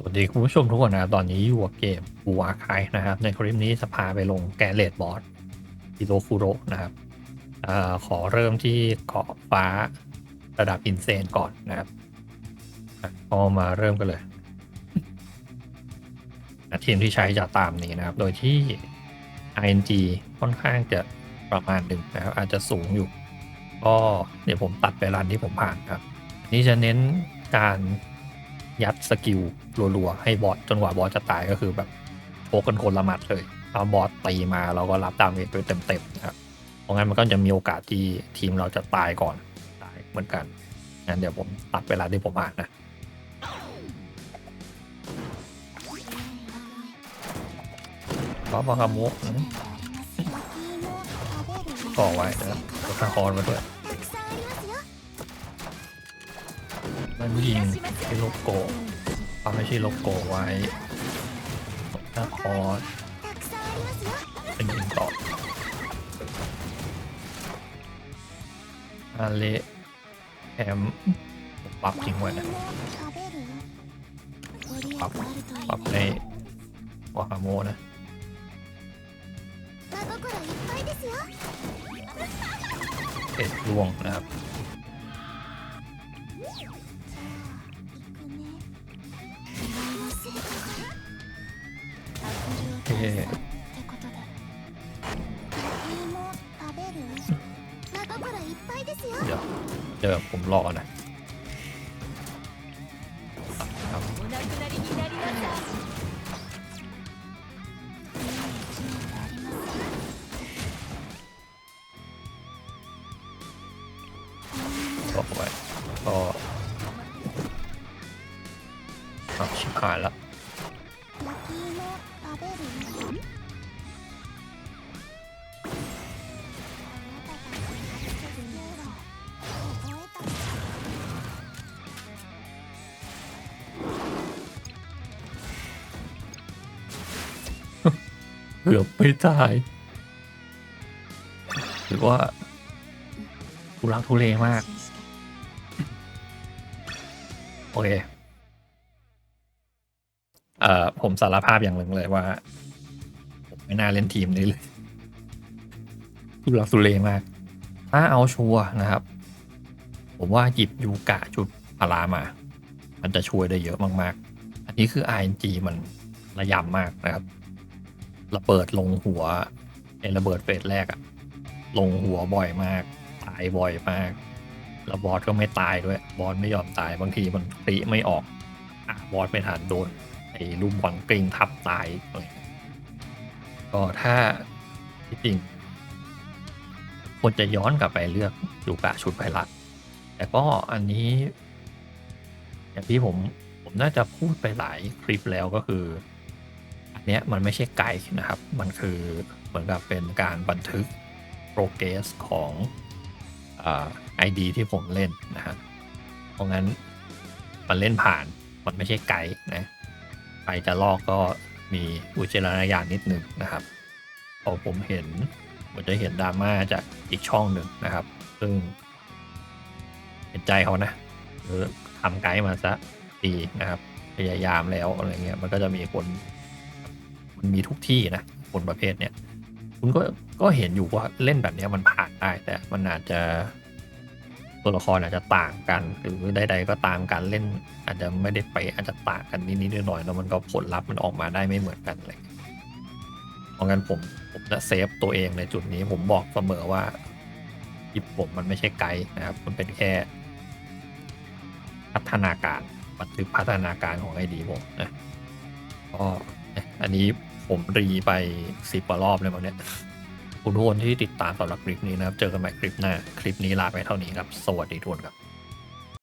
สวัสดีคุณผู้ชมทุกคนนะครับตอนนี้อยู่กับเกมบูอาคายนะครับ ในคลิปนี้จะพาไปลงแกเลดบอสฮิโรคุโรนะครับอขอเริ่มที่เกาะฟ้าระดับอินเซนก่อนนะครับอะก็มาเริ่มกันเลยอะทีมที่ใช้จะตามนี้นะครับ โดยที่ ING ค่อนข้างจะประมาณหนึ่งนะครับ อาจจะสูงอยู่ ก็เดี๋ยวผมตัดไปรันที่ผมผ่านครับนนี้จะเน้นการ ยัดสกิลรัวๆ ให้บอสจนกว่าบอสจะตายก็คือแบบโชกกันคนละหมัดเลยถ้าบอสตีมาเราก็รับดามเมจไปเต็มๆนะครับเพราะงั้นมันก็จะมีโอกาสที่ทีมเราจะตายก่อนตายเหมือนกันงั้นเดี๋ยวผมตัดเวลาที่ผมอ่านนะก็มาคามุอืมก่อไว้นะกดทาคอนมาด้วยันยิงที่โลโก้เอาไม่ใช่โลโก้ไว้หน้าคอนเป็นยิงต่ออาเลแอมปรับทิ้งไว้นะปรับปรับในวาคาโมนะเอ็ดล่วงนะครับ เดี๋ยวเดี๋ยวผมรอนะต่อไปต่อชิบหายแล้ว กือบไม่ตายหรือว่าทุรักทุเลมาก โอเค เอ่อ ผมสารภาพอย่างหนึ่งเลยว่า ผมไม่น่าเล่นทีมนี้เลยทุลักทุเลมาก ถ้าเอาชัวนะครับ ผมว่าหยิบยูกะจุดพารามา มันจะช่วยได้เยอะมาก ๆ อันนี้คือ RNG มันระยำมากนะครับ ระเบิดลงหัวไอ้ระเบิดเฟสแรกอะลงหัวบ่อยมาก ตายบ่อยมาก แล้วบอสก็ไม่ตายด้วย บอสไม่ยอมตายบางทีมันตีไม่ออกอะบอสไม่ทันโดนไอ้ลูกบอลกริงทับตายเงี้ยก็ถ้าที่จริงควรจะย้อนกลับไปเลือกยูกะชุดไพลัดแต่ก็อันนี้ อย่างที่ผมผมน่าจะพูดไปหลายคลิปแล้วก็คือ เนี้ยมันไม่ใช่ไกด์นะครับ มันคือเหมือนกับเป็นการบันทึกโปรเกรสของไอดีที่ผมเล่นนะฮะ เพราะงั้นมันเล่นผ่าน มันไม่ใช่ไกด์นะใครจะลอกก็มีอุจจาระญาณนิดหนึ่งนะครับพอผมเห็นผมจะเห็นดราม่าจากอีกช่องหนึ่งนะครับ ซึ่งเห็นใจเขานะคือทำไกด์มาซะดีนะครับ พยายามแล้วอะไรเงี้ย มันก็จะมีคน มันมีทุกที่นะคนประเภทเนี้ยคุณก็ก็เห็นอยู่ว่าเล่นแบบนี้มันผ่านได้ แต่มันอาจจะตัวละครอาจจะต่างกัน หรือใดๆก็ตามการเล่น อาจจะไม่ได้ไปอาจจะต่างกันนิดๆหน่อยๆแล้วมันก็ผลลัพธ์มันออกมาได้ไม่เหมือนกันเลยเพราะงั้นผมผมจะเซฟตัวเองในจุดนี้ผมบอกเสมอว่ายิปผมมันไม่ใช่ไกด์นะครับ มันเป็นแค่ พัฒนาการบันทึกพัฒนาการของไอดีผมนะก็อันนี้ ผมรีไปสิบกว่ารอบเลยมั้งเนี่ยคุณทุกคนที่ติดตามสำหรับคลิปนี้นะครับ เจอกันใหม่คลิปหน้า คลิปนี้ลาไปเท่านี้ครับ สวัสดีทุกคนครับ